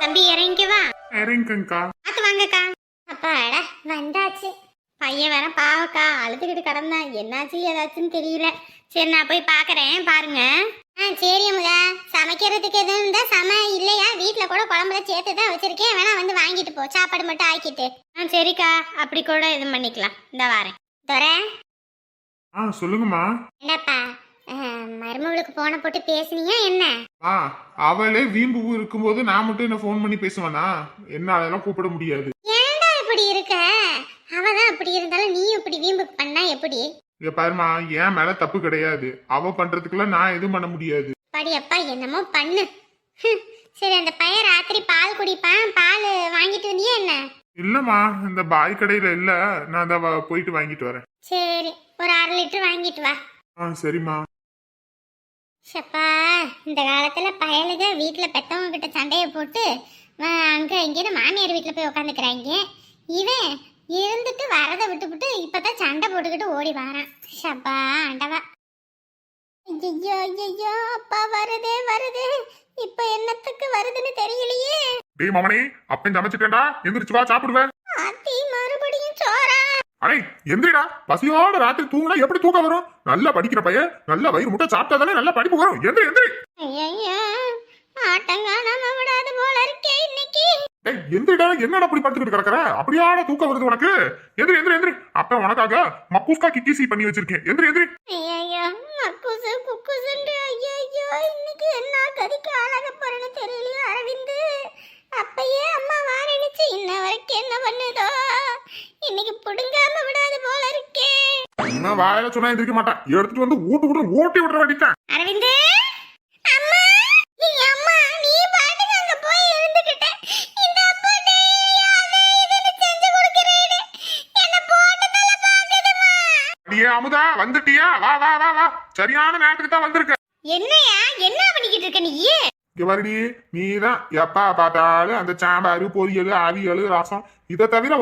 தம்பி இறங்கி வா. இறங்குங்கக்கா. பார்த்து வாங்கக்கா. அப்பாடா வந்தாச்சு. பையன் வேற பாவக்கா அழுதுகிட்டு கிடந்தா என்னாச்சு ஏதாச்சுன்னு தெரியல. சரி நான் போய் பார்க்கறேன் பாருங்க. ஆ சரி அமுதா. சமைக்கிறதுக்கு எதுவும் இருந்தா சம இல்லையா? வீட்டில் கூட குழம்புல சேர்த்து தான் வச்சிருக்கேன். வேணா வந்து வாங்கிட்டு போ. சாப்பாடு மட்டும் ஆக்கிட்டு. ஆ சரிக்கா. அப்படி கூட இது பண்ணிக்கலாம். இந்த வாரேன். துறை. ஆ சொல்லுங்கம்மா. என்னப்பா? மருமகளுக்கு போன போட்டு பேசுனியா என்ன? ஆ அவளே வீம்பு இருக்கும்போது நான் மட்டும் என்ன ஃபோன் பண்ணி பேசுவேனா? என்ன அதெல்லாம் கூப்பிட முடியாது. ஏன்டா இப்படி இருக்க? அவதான் அப்படி இருந்தாலும் நீயும் இப்படி வீம்புக்கு பண்ணா எப்படி? இங்க பாருமா என் மேல தப்பு கிடையாது. அவ பண்றதுக்குலாம் நான் எதுவும் பண்ண முடியாது. படியப்பா என்னமோ பண்ணு. சரி அந்த பையன் ராத்திரி பால் குடிப்பான். பால் வாங்கிட்டு வந்தியா என்ன? இல்லம்மா இந்த பாய் கடையில இல்ல. நான் வ- போயிட்டு வாங்கிட்டு வரேன். சரி ஒரு அரை லிட்டர் வாங்கிட்டு வா. ஆ சரிம்மா. ஷப்பா இந்த காலத்துல பயலுக வீட்டுல பெத்தவங்க கிட்ட சண்டையை போட்டு அங்க இங்கேன்னு மாமியார் வீட்டுல போய் உட்காந்துக்கிறாங்க இவன் இருந்துட்டு வரதை விட்டுவிட்டு இப்பதான் சண்டை போட்டுக்கிட்டு ஓடி வாரான். ஷப்பா ஆண்டவா ஐயோ ஐயோ அப்பா வருதே வருதே. இப்ப என்னத்துக்கு வருதுன்னு தெரியலையே. டேய் மாமனி அப்பன் சமைச்சிட்டேன்டா. எந்திரிச்சு வா சாப்பிடுவேன். ஆத்தி அடே எந்திரிடா. பசியோட ராத்திரி தூங்கினா எப்படி தூக்கம் வரும்? நல்லா படிக்கிற பையன் நல்லா வயிறு முட்டை சாப்பிட்டா தானே நல்லா படிப்பு வரும். எந்திரி எந்திரி. எந்திரிடா. என்னடா அப்படி படுத்துக்கிட்டு கிடக்குற? அப்படியாட தூக்கம் வருது உனக்கு? எந்திரி எந்திரி எந்திரி. அப்ப உனக்காக மக்கூஸ்கா கிக்கிசி பண்ணி வச்சிருக்கேன். எந்திரி எந்திரி. மக்குசு குக்குசுண்டு. ஐயோ இன்னைக்கு என்ன கதிக்கு ஆளாக போறேன்னு தெரியலையே அரவிந்து. அப்பயே அம்மா வாரணிச்சு இன்ன வரைக்கும் என்ன பண்ணுதோ? இன்னைக்கு புடுங்காம விடாது போல இருக்கே. இன்னும் வாயில சொன்னா எந்திரிக்க மாட்டான். எடுத்துட்டு வந்து ஊட்டு விட்டு ஓட்டி விட்டுற வேண்டித்தான் அரவிந்து! அம்மா! நீ அம்மா நீ பாட்டுக்கு அங்க போய் இருந்துகிட்ட இந்த அப்பா டெய்லி அதை இதுன்னு செஞ்சு கொடுக்கிறேன்னு என்ன போட்டு தலை பாக்குதுமா அடியே அமுதா வந்துட்டியா? வா வா வா வா. சரியான நேரத்துக்கு தான் வந்திருக்க. என்னையா? என்ன பண்ணிக்கிட்டு இருக்க நீ இங்க வருடி நீ தான் எப்பா பார்த்தாலும் அந்த சாம்பார் பொரியல் அவியல் ரசம் இதை தவிர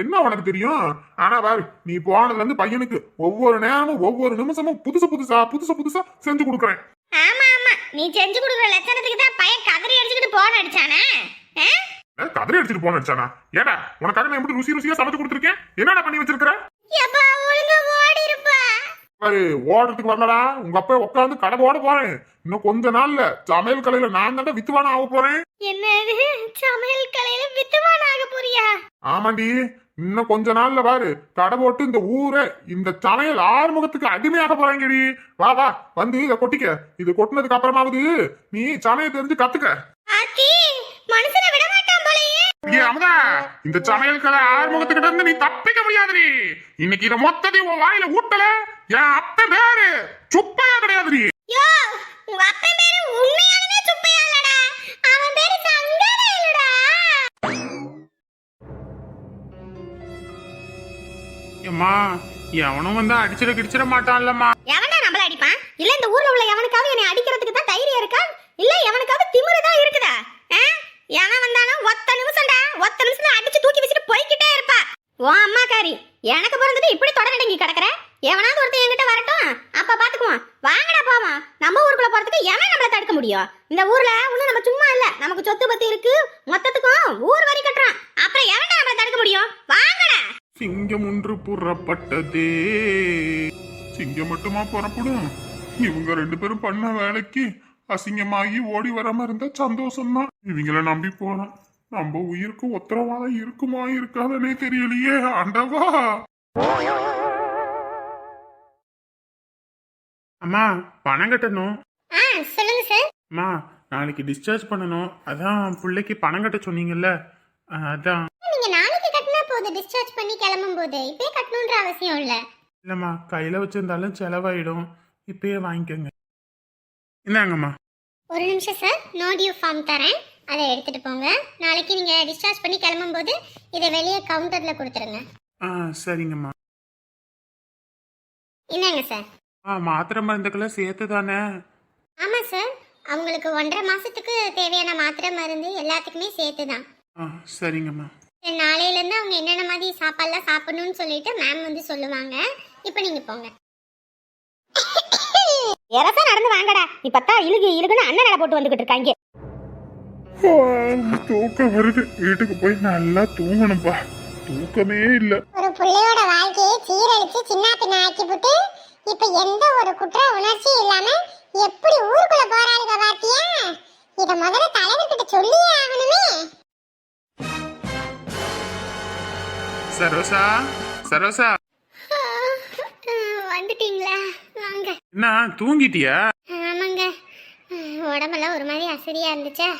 என்ன உனக்கு தெரியும்? ஆனா பாரு நீ போனதுல இருந்து பையனுக்கு ஒவ்வொரு நேரமும் ஒவ்வொரு நிமிஷமும் புதுசு புதுசா புதுசு புதுசா செஞ்சு கொடுக்குறேன். ஆமா ஆமா. நீ செஞ்சு கொடுக்குற லட்சணத்துக்கு தான் பையன் கதறி அடிச்சுக்கிட்டு போன் அடிச்சானே? கதறி அடிச்சிட்டு போன வச்சானா ஏடா உனக்காக நான் எப்படி ருசி ருசியா சமைச்சு கொடுத்துருக்கேன்? என்னடா பண்ணி வச்சிருக்கிற? எப்பா ஒழுங்கா பாரு ஓடுறதுக்கு வரலடா. உங்க அப்பா உட்காந்து கடை ஓட போறேன். இன்னும் கொஞ்ச நாள்ல சமையல் கலையில நான் தாண்டா வித்துவானா ஆக போறேன். என்னது? சமையல் கலையில வித்துவான் ஆக போறியா? ஆமாண்டி. இன்னும் கொஞ்ச நாள்ல பாரு. கடை போட்டு இந்த ஊரை இந்த சமையல் ஆறுமுகத்துக்கு அடிமையாக போறாங்கடி. வா வா வந்து இத கொட்டிக்க. இது கொட்டினதுக்கு அப்புறமாவது நீ சமையல் தெரிஞ்சு கத்துக்க. மனுஷனை விட மாட்டான் போலயே ஏ அமுதா இந்த சமையல் கலை ஆறுமுகத்துக்கிட்ட இருந்து நீ தப்பிக்க முடியாதுடி இன்னைக்கு இத மொத்தத்தையும் உன் வாயில ஊட்டல என் அப்ப பேரு சுப்பையா கிடையாதுடி ஏம்மா எவனும் வந்து அடிச்சிட கிடிச்சிட மாட்டான்லம்மா. எவன்டா நம்மள அடிப்பான்? இல்ல இந்த ஊர்ல உள்ள எவனுக்காவது என்னை அடிக்கிறதுக்கு தான் தைரியம் இருக்கா? இல்ல எவனுக்காவது திமிரு தான் இருக்குதா ஆ? எவன் வந்தாலும் ஒத்த நிமிஷம்டா ஒத்த நிமிஷத்துல அடிச்சு தூக்கி வச்சுட்டு போய்கிட்டே இருப்பா. ஓ காரி எனக்கு பிறந்துட்டு இப்படி தொடரடங்கி கிடக்குற? எவனாவது ஒருத்தன் என்கிட்ட வரட்டும். அப்ப பாத்துக்குவோம். வாங்கடா போவோம். நம்ம ஊருக்குள்ள போறதுக்கு எவன் நம்மள தடுக்க முடியும்? இந்த ஊர்ல ஒண்ணும் நம்ம சும்மா இல்ல. நமக்கு சொத்து பத்தி இருக்கு. மொத்தத்துக்கும் ஊர் வரி கட்டுறோம் அப்புறம் எவன்டா நம்மள தடுக்க முடியும்? வாங்கடா. சிங்கம் ஒன்று புறப்பட்டதே. சிங்கம் மட்டுமா புறப்படும்? இவங்க ரெண்டு பேரும் பண்ண வேலைக்கு அசிங்கமாகி ஓடி வராம இருந்தா சந்தோஷம்தான். இவங்கள நம்பி போனோம் நம்ம உயிருக்கு உத்தரவாதம் இருக்குமா இருக்காதனே தெரியலையே ஆண்டவா. அம்மா பணம் கட்டணும். ஆ சொல்லுங்க சார். அம்மா நாளைக்கு டிஸ்சார்ஜ் பண்ணணும். அதான் பிள்ளைக்கு பணம் கட்ட சொன்னீங்கல்ல அதான். நீங்க நாளைக்கு கட்டினா போதும் டிஸ்சார்ஜ் பண்ணி கிளம்பும் போது இப்பயே கட்டணுன்ற அவசியம் இல்ல. இல்லைம்மா கையில் வச்சிருந்தாலும் செலவாயிடும். இப்பயே வாங்கிக்கோங்க. இந்தாங்கம்மா. ஒரு நிமிஷம் சார் நோ டியூ ஃபார்ம் தரேன். அதை எடுத்துட்டு போங்க. நாளைக்கு நீங்க டிஸ்சார்ஜ் பண்ணி கிளம்பும் போது இதை வெளியே கவுண்டர்ல கொடுத்துருங்க. ஆ சரிங்கம்மா. இந்தாங்க சார் ஆ மாத்திரை மருந்துக்கெல்லாம் சேர்த்து தானே ஆமா சார் அவங்களுக்கு ஒன்றரை மாசத்துக்கு தேவையான மாத்திரை மருந்து எல்லாத்துக்குமே சேர்த்து தான் ஆ சரிங்கம்மா. நாளையிலேருந்து அவங்க என்னென்ன மாதிரி சாப்பாடுலாம் சாப்பிடணும்னு சொல்லிட்டு மேம் வந்து சொல்லுவாங்க. இப்போ நீங்க போங்க. எரசா நடந்து வாங்கடா. இப்பத்தான் இழுகு இழுகுன்னு அண்ணன் நட போட்டு வந்துகிட்டு இருக்காங்க. தூக்கம் வருது. வீட்டுக்கு போய் நல்லா தூங்கணும்பா. தூக்கமே இல்ல. ஒரு பிள்ளையோட வாழ்க்கையை சீரழிச்சு சின்ன பின்ன ஆக்கி போட்டு இப்ப எந்த ஒரு குற்ற உணர்ச்சி இல்லாம எப்படி ஊருக்குள்ள போறாளுக பாத்தியா? இத முதல்ல தலைவர்கிட்ட சொல்லியே ஆகணுமே. சரோசா சரோசா. வந்துட்டீங்களா? வாங்க. என்ன தூங்கிட்டியா? ஆமாங்க. உடம்பெல்லாம் ஒரு மாதிரி அசதியா இருந்துச்சா?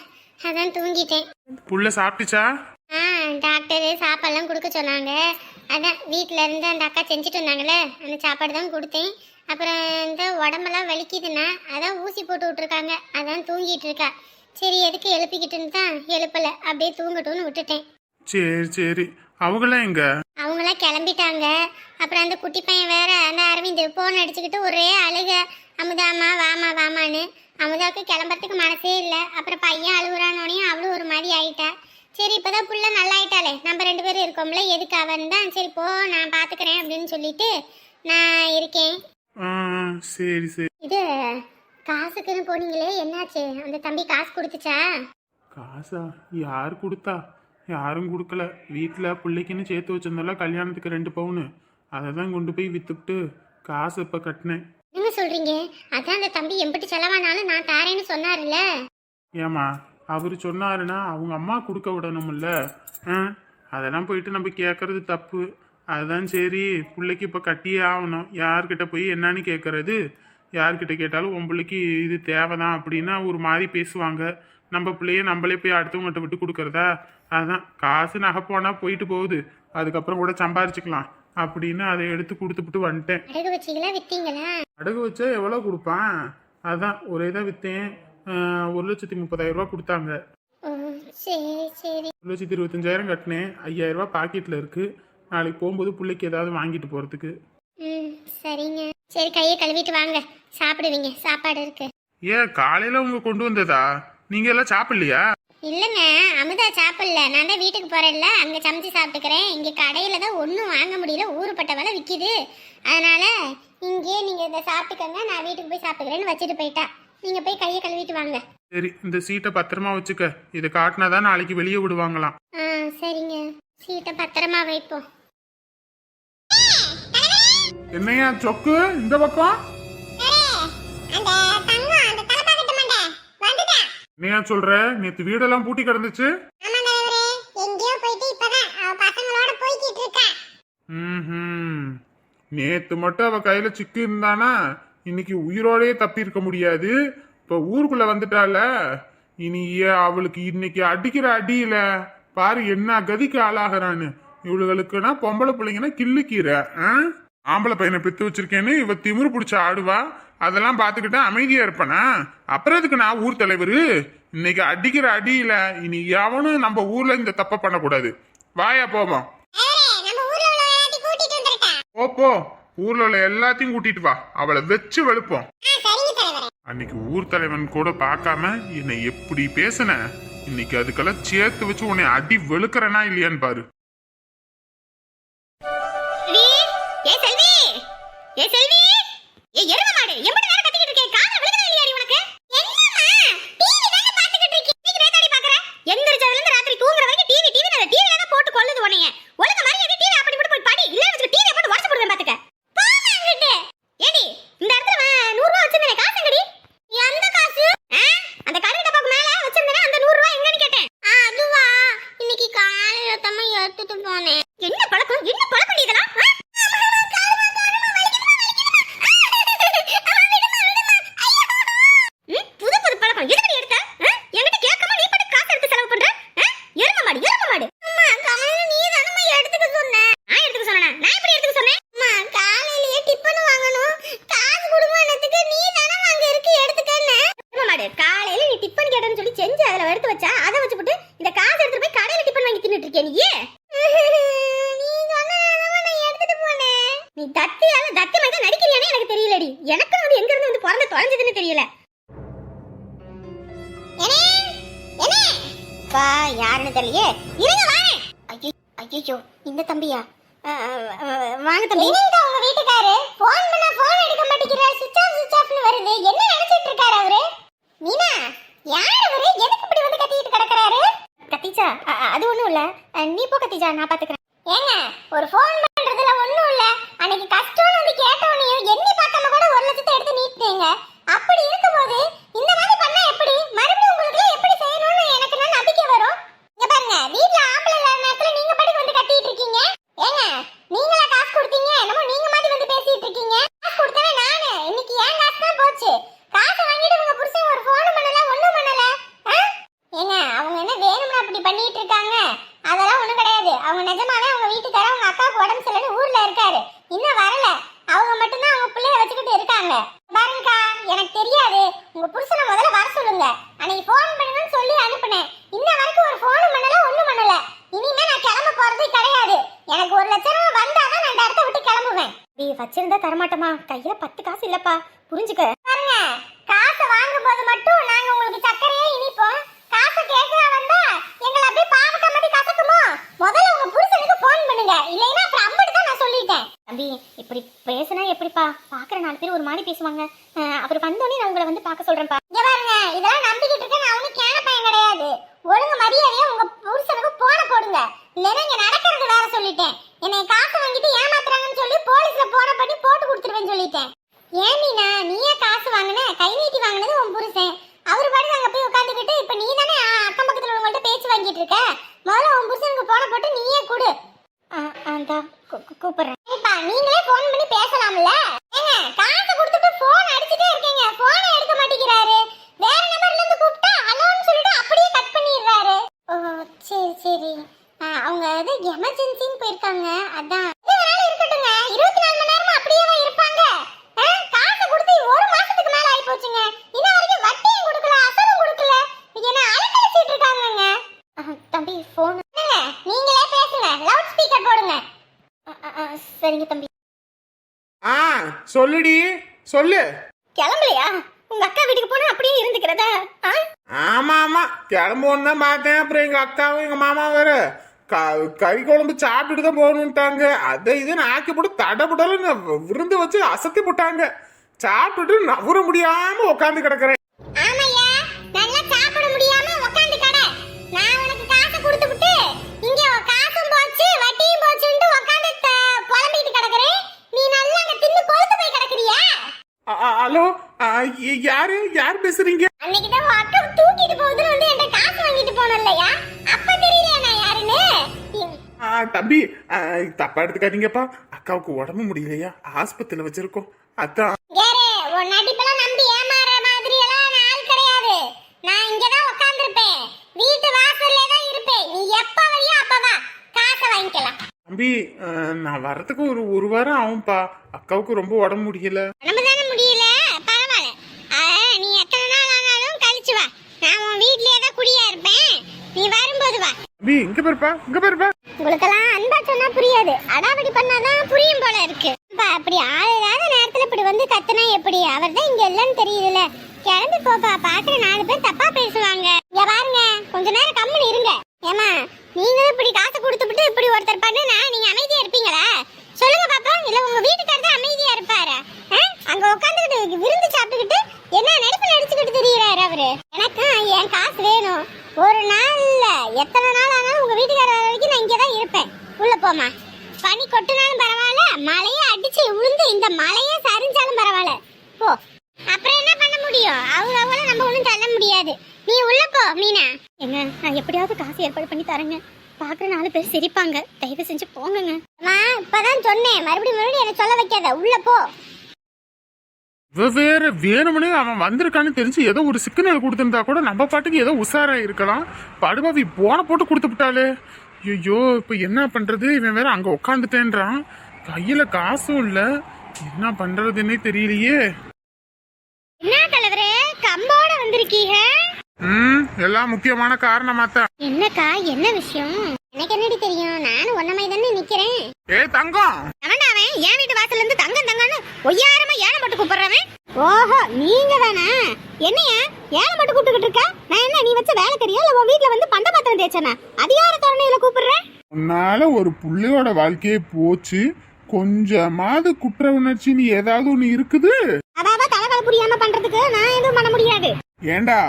அதான் தூங்கிட்டேன். புள்ள சாப்பிட்டுச்சா? ஆ டாக்டரு சாப்பாடுலாம் கொடுக்க சொன்னாங்க. அதான் வீட்டில் இருந்து அந்த அக்கா செஞ்சுட்டு வந்தாங்களே அந்த சாப்பாடு தான் கொடுத்தேன். அப்புறம் இந்த உடம்பெல்லாம் வலிக்குதுன்னா அதான் ஊசி போட்டு விட்ருக்காங்க அதான் தூங்கிட்டு இருக்கா. சரி எதுக்கு எழுப்பிக்கிட்டுன்னு தான் எழுப்பலை. அப்படியே தூங்கட்டும்னு விட்டுட்டேன். சரி சரி. அவங்களாம் எங்க? அவங்களாம் கிளம்பிட்டாங்க. அப்புறம் அந்த குட்டி பையன் வேற அந்த அரவிந்த் போன் அடிச்சுக்கிட்டு ஒரே அழுக. அமுதாமா வாமா வாமான்னு அமுதாவுக்கு கிளம்புறதுக்கு மனசே இல்லை. அப்புறம் பையன் அழுகுறானோனையும் அவளும் ஒரு மாதிரி ஆயிட்டா. சரி இப்போதான் புள்ள நல்லா ஆயிட்டாளே நம்ம ரெண்டு பேரும் இருக்கோம்ல எதுக்கு அவன் தான்? சரி போ நான் பார்த்துக்கிறேன் அப்படின்னு சொல்லிட்டு நான் இருக்கேன். ஆ, சரி சரி. இது காசுக்குன்னு போனீங்களே என்னாச்சு? அந்த தம்பி காசு கொடுத்துச்சா? காசா? யார் கொடுத்தா? யாரும் கொடுக்கல. வீட்டில் பிள்ளைக்குன்னு சேர்த்து வச்சிருந்தோம்ல கல்யாணத்துக்கு ரெண்டு பவுனு. அதை தான் கொண்டு போய் வித்துவிட்டு காசு இப்போ கட்டினேன். என்ன சொல்றீங்க? அதான் அந்த தம்பி எம்பிட்டு செலவானாலும் நான் தாரேன்னு சொன்னார்ல ஏமா அவர் சொன்னாருன்னா அவங்க அம்மா கொடுக்க விடணும்ல. ஆ? அதெல்லாம் போயிட்டு நம்ம கேட்கறது தப்பு. அதுதான் சரி பிள்ளைக்கு இப்போ கட்டியே ஆகணும். யார்கிட்ட போய் என்னன்னு கேட்கறது யார்கிட்ட கேட்டாலும் உன் பிள்ளைக்கு இது தேவைதான் அப்படின்னா ஒரு மாதிரி பேசுவாங்க. நம்ம பிள்ளைய நம்மளே போய் அடுத்தவங்ககிட்ட விட்டு கொடுக்கறதா? அதுதான் காசு நகை போனால் போயிட்டு போகுது. அதுக்கப்புறம் கூட சம்பாரிச்சுக்கலாம். அப்படின்னு அதை எடுத்து கொடுத்துப்புட்டு வந்துட்டேன். அடகு வச்சீங்களா வித்தீங்களா? அடகு வச்சா எவ்வளோ கொடுப்பான்? அதான் ஒரே தான் விற்றேன் ஒரு லட்சத்தி முப்பதாயிரம் ரூபா கொடுத்தாங்க. சரி சரி. ஒரு லட்சத்தி இருபத்தஞ்சாயிரம் கட்டினேன். ஐயாயிரம் ரூபா பாக்கெட்டில் இருக்கு. நாளைக்கு போகும்போது பிள்ளைக்கு ஏதாவது வாங்கிட்டு போகிறதுக்கு ம் சரிங்க. சரி கையை கழுவிட்டு வாங்க. சாப்பிடுவீங்க. சாப்பாடு இருக்கு. ஏன் காலையில் உங்க கொண்டு வந்ததா? நீங்கள் எல்லாம் சாப்பிடலையா? இல்லைங்க அமுதா சாப்பிடல. நான் தான் வீட்டுக்கு போறேன்ல அங்க சமைச்சு சாப்பிட்டுக்கிறேன். இங்க கடையில தான் ஒன்றும் வாங்க முடியல. ஊருப்பட்ட விலை விற்கிது அதனால இங்கேயே நீங்க இதை சாப்பிட்டுக்கங்க. நான் வீட்டுக்கு போய் சாப்பிட்டுக்கிறேன்னு வச்சுட்டு போயிட்டா. நீங்க போய் கையை கழுவிட்டு வாங்க. சரி இந்த சீட்டை பத்திரமா வச்சுக்க. இதை காட்டினா தான் நாளைக்கு வெளியே விடுவாங்களாம். ஆ சரிங்க. சீட்டை பத்திரமா வைப்போம். என்னையா சொக்கு? இந்த பக்கம்? வந்துட்டா என்னையா சொல்ற? நேற்று வீடெல்லாம் பூட்டி கிடந்துச்சு. நேத்து மட்டும் அவ கையில சிக்கி இருந்தானா? இன்னைக்கு உயிரோடயே தப்பி இருக்க முடியாது. இப்ப ஊருக்குள்ள வந்துட்டால? இனி அவளுக்கு இன்னைக்கு அடிக்கிற அடியில பாரு என்ன கதிக்கு ஆளாகிறான்னு. இவளுகளுக்குன்னா பொம்பளை பிள்ளைங்கன்னா கிள்ளுக்கீரை ஆ? ஆம்பளை பையனை பெத்து வச்சிருக்கேன்னு இவ திமிரு பிடிச்ச ஆடுவா? அதெல்லாம் பார்த்துக்கிட்டு அமைதியா இருப்பனா? அப்புறம் எதுக்கு நான் ஊர் தலைவரு? இன்னைக்கு அடிக்கிற அடியில இனி எவனும் நம்ம ஊர்ல இந்த தப்பை பண்ணக்கூடாது. வாயா போவோம் நம்ம ஊர்ல உள்ள எல்லாத்தையும் கூட்டிட்டு வா. அவளை வச்சு வெளுப்போம். அன்னைக்கு ஊர் தலைவன் கூட பார்க்காம என்னை எப்படி பேசுன? இன்னைக்கு அதுக்கெல்லாம் சேர்த்து வச்சு உன்னை அடி வெளுக்கிறனா இல்லையான்னு பாரு. ஏ செல்வி! ஏ எரும மாடு! எம்படி நேரம் கத்திக்கிட்டு இருக்கே. காதுல விழுகுதா இல்லையா உனக்கு? என்னம்மா? டிவி தான பாத்துக்கிட்டு இருக்கீங்க டிவி நேத்தாடி பாக்குற எந்திரச்சதுல இருந்து ராத்திரி தூங்குற வரைக்கும் டிவி டிவி அந்த டிவில தான் போட்டு கொல்லுது உனைய ஒழுங்க மாதிரி எது டிவி அப்படி போட்டு போய் படி இல்ல வச்சுக்க டிவியை போட்டு உடச்சு போடுவேன் பாத்துக்க போமா அங்கிட்டு ஏடி இந்த இடத்துல வா- நூறு ரூபாய் வச்சிருந்தேன் காசு எங்கடி எந்த காசு ஆ? அந்த கரண்ட் டப்பாக்கு மேல வச்சிருந்தேன் அந்த நூறு ரூபாய் எங்கன்னு கேட்டேன் ஆ, அதுவா இன்னைக்கு காலையில தம்மா எடுத்துட்டு போனேன் என்ன பழக்கம் என்ன பழக்கம் இதெல்லாம் ஆ? ம், புது புது பழக்கம் எதுக்கு எடுத்த ஆ? என்கிட்ட கேட்காம நீ பாட்டு காசு எடுத்து செலவு பண்ற ஆ? எருமை மாடு எருமை மாடு அம்மா காலையில நீ தானம்மா எடுத்துக்க சொன்ன நான் எடுத்துக்க சொன்னேனா நான் எப்படி எடுத்துக்க சொன்னேன் அம்மா காலையிலேயே டிபன் வாங்கணும் காசு குடும்பத்துக்கு நீ தானே அங்க இருக்கு எடுத்துக்கன்னு எருமை மாடு காலையில நீ டிபன் கேட்டேன்னு சொல்லி செஞ்சு அதுல எடுத்து வச்சா அதை வச்சுப்புட்டு இந்த காசு எடுத்துட்டு போய் கடையில டிபன் வாங்கி தின்னுட்டு இருக்கே நீ நீ சொன்னதால நான் எடுத்துட்டு போனேன் நீ தத்தியால தத்தி மாதிரி தான் நடிக்கிறியானே எனக்கு தெரியலடி எனக்கு வந்து எங்க இருந்து வந்து பிறந்து தொலைஞ்சதுன்னு தெரியல. வா யாருன்னு தெரியலையே. இருங்க வாங்க. ஐயோ ஐயோ இந்த தம்பியா? வாங்க தம்பி. என்னடா உங்க வீட்டுக்காரு? போன் பண்ணா போன் எடுக்க மாட்டேங்கிறார் சுவிட்ச் ஆஃப் சுவிட்ச் ஆஃப்னு வருது. என்ன நினைச்சிட்டு இருக்காரு அவரு? மீனா யார் அவரு? எதுக்கு இப்படி வந்து கத்திட்டு கிடக்குறாரு? கத்திச்சா? அது ஒண்ணும் இல்ல. நீ போ கத்திச்சா நான் பாத்துக்கிறேன். ஏங்க ஒரு போன் ஒண்ணும் இல்ல அன்னைக்கு கஷ்டம்னு வந்து கேட்டவனையும் எண்ணி பார்க்காம கூட ஒரு லட்சத்தை எடுத்து நீட்டீங்க அப்படி இருக்கும்போது இந்த மாதிரி பண்ணா எப்படி மறுபடியும் உங்களுக்கு எப்படி செய்யணும்னு எனக்கு என்ன நம்பிக்கை வரும் இங்க பாருங்க வீட்ல ஆம்பளை இல்லாத நேரத்துல நீங்க பாட்டுக்கு வந்து கட்டிட்டு இருக்கீங்க ஏங்க நீங்களா காசு கொடுத்தீங்க என்னமோ நீங்க மாதிரி வந்து பேசிட்டு இருக்கீங்க காசு கொடுத்தவே நானு இன்னைக்கு ஏன் காசு தான் போச்சு காசை வாங்கிட்டு உங்க புருஷன் ஒரு ஃபோன் பண்ணல ஒண்ணும் பண்ணல ஆ? ஏங்க அவங்க என்ன வேணும்னு அப்படி பண்ணிட்டு இருக்காங்க அதெல்லாம் ஒண்ணும் கிடையாது அவங்க நிஜமாவே அவங்க வீட்டுக்கார அவங்க அக்காவுக்கு உடம்பு சரியில்லைன்னு ஊர்ல இருக்காரு இன்னும் வரல அவங்க மட்டும்தான் அவங்க பிள்ளைய வச்சுக்கிட்டு இருக்காங்க பாருங்கக்கா எனக்கு தெரியாது உங்க புருஷனை முதல்ல வர சொல்லுங்க அன்னைக்கு ஃபோன் பண்ணுங்கன்னு சொல்லி அனுப்புனேன். இன்ன வரைக்கும் ஒரு ஃபோனும் பண்ணல ஒன்றும் பண்ணல. இனிமே நான் கிளம்ப போறதே கிடையாது. எனக்கு ஒரு லட்சம் ரூபாய் வந்தாதான் நான் இந்த இடத்த விட்டு கிளம்புவேன். நீ வச்சிருந்தா தரமாட்டமா? கையில பத்து காசு இல்லப்பா. புரிஞ்சுக்க. பாருங்க காசை வாங்கும் போது மட்டும் நாங்க உங்களுக்கு சக்கரையே இனிப்போம். காசை கேட்க வந்தா எங்களை அப்படியே பாவக்க மாதிரி கசக்குமோ? முதல்ல உங்க புருஷனுக்கு ஃபோன் பண்ணுங்க. இல்லைன்னா அப்புறம் அம்பட்டு தான் நான் சொல்லிட்டேன். தம்பி இப்படி பேசுனா எப்படிப்பா? பாக்குற நாலு பேர் ஒரு மாதிரி பேசுவாங்க. அஹ், அவர் வந்தோடனே நான் உங்களை வந்து பார்க்க சொல்றேன்ப்பா. இங்க பாருங்க இதெல்லாம் நம்பிக்கிட்டு இருக்க நான் ஒன்றும் கேன பையன் கிடையாது. ஒழுங்கு மரியாதையா உங்க புருஷனுக்கு போன போடுங்க. இல்லைன்னா இங்க நடக்கிறது வேற சொல்லிட்டேன். என்னை காசு வாங்கிட்டு ஏமாத்துறாங்கன்னு சொல்லி போலீஸ்ல போன பண்ணி போட்டு கொடுத்துருவேன்னு சொல்லிட்டேன். ஏன் மீனா? நீயே காசு வாங்கின? கை நீட்டி வாங்கினது உன் புருஷன். அவர் பாட்டு அங்க போய் உட்காந்துக்கிட்டு இப்ப நீ தானே அக்கம் பக்கத்துல உள்ளவங்கள்ட்ட பேச்சு வாங்கிட்டு இருக்க? முதல்ல உன் புருஷனுக்கு போன போட்டு நீயே கொடு. கூப்பிடுறேன். நீங்களே ஃபோன் பண்ணி பேசலாம்ல? ஏங்க காசு கொடுத்துட்டு ஃபோன் அடிச்சுட்டே இருக்கீங்க. ஃபோனை எடுக்க மாட்டேங்கிறாரு. வேற நம்பர்ல இருந்து கூப்பிட்டா ஹலோன்னு சொல்லிட்டு அப்படியே கட் பண்ணிடுறாரு. ஓ சரி சரி. ஆ, அவங்க இது எமர்ஜென்சின்னு போயிருக்காங்க. அதான் இது வேணாலும் இருக்கட்டுங்க இருபத்தி நாலு மணி நேரமும் அப்படியே இருப்பாங்க ஆ, காசு கொடுத்து ஒரு மாசத்துக்கு மேல ஆயி போச்சுங்க இன்ன வரைக்கும் வட்டியும் கொடுக்கல அசலும் கொடுக்கல என்ன அலக்கழிச்சிட்டு இருக்காங்கங்க தம்பி போன் நீங்களே பேசுங்க லவுட் ஸ்பீக்கர் போடுங்க சரிங்க தம்பி ஆ சொல்லுடி சொல்லு. கிளம்பலையா? உங்க அக்கா வீட்டுக்கு போனா அப்படியே இருந்துக்கிறதா? ஆமா ஆமா. கிளம்புவோன்னு தான் பார்த்தேன். அப்புறம் எங்க அக்காவும் எங்க மாமா வேற கறி குழம்பு சாப்பிட்டுட்டு தான் போகணுன்ட்டாங்க அதை இதை ஆக்கி போட்டு தடபுடல விருந்து வச்சு அசத்தி போட்டாங்க. சாப்பிட்டுட்டு நவர முடியாம உட்காந்து கிடக்குறேன். ஹலோ? யாரு? யார் பேசுறீங்க? அன்னைக்கு தான் அக்கா தூக்கிட்டு போகுதுன்னு வந்து என்கிட்ட காசு வாங்கிட்டு போனலையா அப்ப தெரியலையா நான் யாருன்னு? ஆ, தம்பி தப்பா எடுத்துக்காதீங்கப்பா. அக்காவுக்கு உடம்பு முடியலையா? ஆஸ்பத்திரியில வச்சிருக்கோம். அதான் யாரு உன் நடிப்பெல்லாம் நம்பி ஏமாற மாதிரி எல்லாம் நான் ஆள் கிடையாது நான் இங்க தான் உட்கார்ந்திருப்பேன் வீட்டு வாசல்ல தான் இருப்பேன் நீ எப்ப வரியா அப்ப வா காசை வாங்கிக்கலாம் தம்பி நான் வர்றதுக்கு ஒரு ஒரு வாரம் ஆகும்பா. அக்காவுக்கு ரொம்ப உடம்பு முடியல. தானே முடியல? பரவாயில்ல. ஆ, நீ எத்தனை நாள் ஆனாலும் கழிச்சு வா. நான் உன் வீட்லயே தான் குடியா இருப்பேன். நீ வரும்போது வா. தம்பி இங்க பாருப்பா இங்க பாருப்பா. உங்களுக்கெல்லாம் அன்பா சொன்னா புரியாது. அடாவடி பண்ணாதான் புரியும் போல இருக்கு. அப்பா, அப்படி ஆள் இல்லாத நேரத்துல இப்படி வந்து கத்துனா எப்படி? அவர் தான் இங்க இல்லைன்னு தெரியுதுல கிளம்பி போப்பா பாக்குற நாலு பேர் தப்பா பேசுவாங்க. இங்க பாருங்க. கொஞ்ச நேரம் கம்முன்னு இருங்க. ஏமா நீங்களும் இப்படி காசு கொடுத்துட்டு இப்படி ஒருத்தர் பண்ணுனா நீங்க அமைதியா இருப்பீங்களா சொல்லுங்க பாப்பா இல்ல உங்க வீட்டுக்காரர் தான் அமைதியா இருப்பாரு ஆ? அங்க உட்காந்துக்கிட்டு விருந்து சாப்பிட்டுக்கிட்டு என்ன நடிப்பு நடிச்சுக்கிட்டு தெரியுறாரு அவரு எனக்கு என் காசு வேணும் ஒரு நாள் இல்ல எத்தனை நாள் ஆனாலும் உங்க வீட்டுக்காரர் வர வரைக்கும் நான் இங்கே தான் இருப்பேன் உள்ள போமா பனி கொட்டினாலும் பரவாயில்ல மழையே அடிச்சு விழுந்து இந்த மழையே சரிஞ்சாலும் பரவாயில்ல போ அப்புறம் என்ன பண்ண முடியும் அவங்க அவங்கள நம்ம ஒண்ணும் முடியாது நீ உள்ள போ மீனா. ஏங்க நான் எப்படியாவது காசு ஏற்பாடு பண்ணி தரேங்க. பாக்குற நாலு பேர் சிரிப்பாங்க. தயவு செஞ்சு போங்கங்க. நான் இப்பதான் சொன்னேன். மறுபடியும் மறுபடியும் என்ன சொல்ல வைக்காத. உள்ள போ. இவ வேற வேணும்னே அவன் வந்திருக்கான்னு தெரிஞ்சு ஏதோ ஒரு சிக்னல் கொடுத்திருந்தா கூட நம்ம பாட்டுக்கு ஏதோ உஷாரா இருக்கலாம். படுபாவி போன போட்டு கொடுத்து விட்டாளே. ஐயோ இப்ப என்ன பண்றது? இவன் வேற அங்க உட்காந்துட்டேன்றான் கையில காசும் இல்ல. என்ன பண்றதுன்னே தெரியலையே. என்ன தலைவரே கம்போட வந்திருக்கீங்க ம் எல்லாம் முக்கியமான காரணமாத்தான் என்னக்கா என்ன விஷயம்? எனக்கு என்னடி தெரியும்? நானும் ஒன்ன மாதிரி தானே நிக்கிறேன். ஏ தங்கம்! அவன் அவன். என் வீட்டு வாசல்ல இருந்து தங்கம் தங்கன்னு ஒய்யாரமா ஏலம் போட்டு கூப்பிடுறவன். ஓஹோ நீங்க தானே என்னைய? ஏலம் போட்டு கூப்பிட்டுக்கிட்டு இருக்க? நான் என்ன நீ வச்ச வேலைக்கறியா இல்ல உன் வீட்ல வந்து பண்ட பாத்திரம் தேய்ச்சனா? அதிகார தோரணையில கூப்பிடுறேன் உன்னால ஒரு புள்ளையோட வாழ்க்கையே போச்சு. கொஞ்சமாவது குற்ற உணர்ச்சி நீ ஏதாவது ஒண்ணு இருக்குது? அதாவது தலைவலை புரியாம பண்றதுக்கு நான் எதுவும் பண்ண முடியாது. ஏண்டா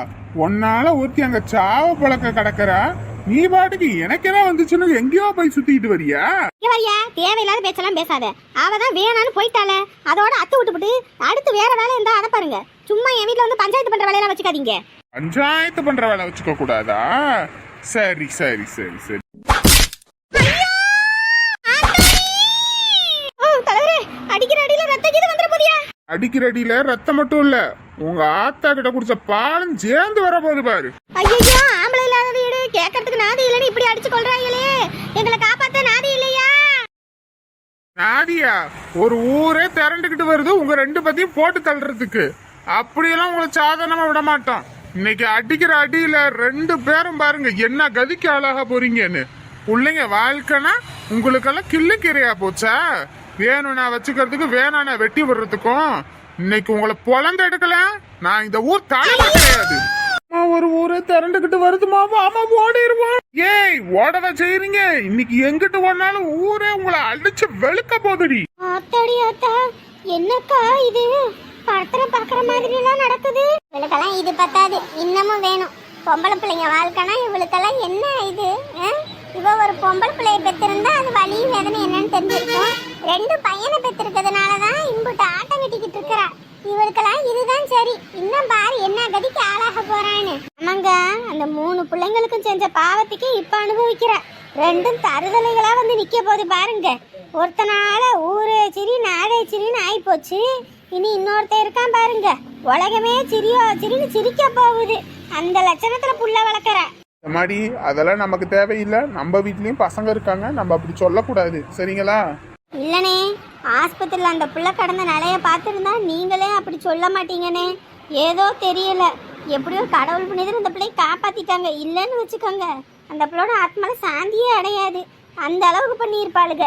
உன்னால ஒருத்தி அங்க சாவ பழக்க கிடக்குறா நீ பாட்டுக்கு எனக்கு என்ன வந்துச்சுன்னு எங்கேயோ போய் சுத்திட்டு வரியா? இவரியா தேவையில்லாத பேச்செல்லாம் பேசாத. அவ தான் வேணான்னு போயிட்டாளே. அதோட அத்து விட்டுப்புட்டு அடுத்து வேற வேலை இருந்தா அதை பாருங்க. சும்மா என் வீட்ல வந்து பஞ்சாயத்து பண்ற வேலையெல்லாம் வச்சுக்காதீங்க. பஞ்சாயத்து பண்ற வேலை வச்சுக்க கூடாதா சரி சரி சரி சரி ஓ, தலைவரே அடிக்கிற அடியில ரத்த கீது வந்துட போதியா அடிக்கிற அடியில ரத்தம் மட்டும் இல்ல உங்க ஆத்தா கிட்ட குடிச்ச பாலும் சேர்ந்து வர போகுது பாரு. ஐயோ ஆம்பளை இல்லாத வீடு கேட்கறதுக்கு நாதி இல்லைன்னு இப்படி அடிச்சு கொள்றாங்களே எங்களை காப்பாத்த நாதி இல்லையா? நாதியா ஒரு ஊரே திரண்டுகிட்டு வருது உங்க ரெண்டு பத்தியும் போட்டு தள்ளுறதுக்கு. அப்படியெல்லாம் உங்களை சாதாரணமா விட மாட்டோம். இன்னைக்கு அடிக்கிற அடியில ரெண்டு பேரும் பாருங்க என்ன கதிக்கு ஆளாக போறீங்கன்னு. பிள்ளைங்க வாழ்க்கைனா உங்களுக்கெல்லாம் கிள்ளுக்கிறையா போச்சா? வேணும்னா வச்சுக்கிறதுக்கு வேணாண்ணா வெட்டி விடுறதுக்கும் இன்னைக்கு உங்களை பொழந்து எடுக்கல. நான் இந்த ஊர் தலைவர் கிடையாது. ஒரு ஊரே திரண்டுகிட்டு வருதுமா அவன் ஓடிடுவோம் ஏய் ஓடவா செய்றீங்க இன்னைக்கு எங்கிட்டு ஓடினாலும் ஊரே உங்களை அடிச்சு வெளுக்க போதுடி ஆத்தாடி ஆத்தா. என்னக்கா இது? படத்துல பாக்குற மாதிரி எல்லாம் நடக்குது. இவளுக்கெல்லாம் இது பத்தாது. இன்னமும் வேணும். பொம்பளை பிள்ளைங்க வாழ்க்கைனா இவளுக்கெல்லாம் என்ன இது ஆ? இவ ஒரு பொம்பளை பிள்ளைய பெற்றிருந்தா அது வலி வேதனை என்னன்னு தெரிஞ்சிருக்கும். ரெண்டு பையனை பெற்றிருக்கிறதுனால தான் இம்புட்டு ஆட்டம் கட்டிக்கிட்டு இருக்கிறா. இவருக்கெல்லாம் இதுதான் சரி. இன்னும் பாரு என்ன கதிக்கு ஆளாக போறான்னு. ஆமாங்க அந்த மூணு பிள்ளைங்களுக்கும் செஞ்ச பாவத்துக்கு இப்ப அனுபவிக்கிற. ரெண்டும் தருதலைகளா வந்து நிக்க போகுது பாருங்க. ஒருத்தனால ஊரே சிரி நாடே சிரின்னு ஆயி போச்சு இனி இன்னொருத்தன் இருக்கான் பாருங்க. உலகமே சிரியோ சிரின்னு சிரிக்க போகுது. அந்த லட்சணத்துல புள்ள வளர்க்குற. மாதிரி அதெல்லாம் நமக்கு தேவையில்லை. நம்ம வீட்லயும் பசங்க இருக்காங்க. நம்ம அப்படி சொல்லக்கூடாது. சரிங்களா? இல்லனே ஆஸ்பத்திரியில் அந்த புள்ள கடந்த நிலைய பார்த்துருந்தா நீங்களே அப்படி சொல்ல மாட்டீங்கனே. ஏதோ தெரியல. எப்படியோ கடவுள் புனிதர் இந்த பிள்ளையை காப்பாத்திட்டாங்க. இல்லைன்னு வச்சுக்கோங்க. அந்த பிள்ளையோட ஆத்மால சாந்தியே அடையாது. அந்த அளவுக்கு பண்ணியிருப்பாளுங்க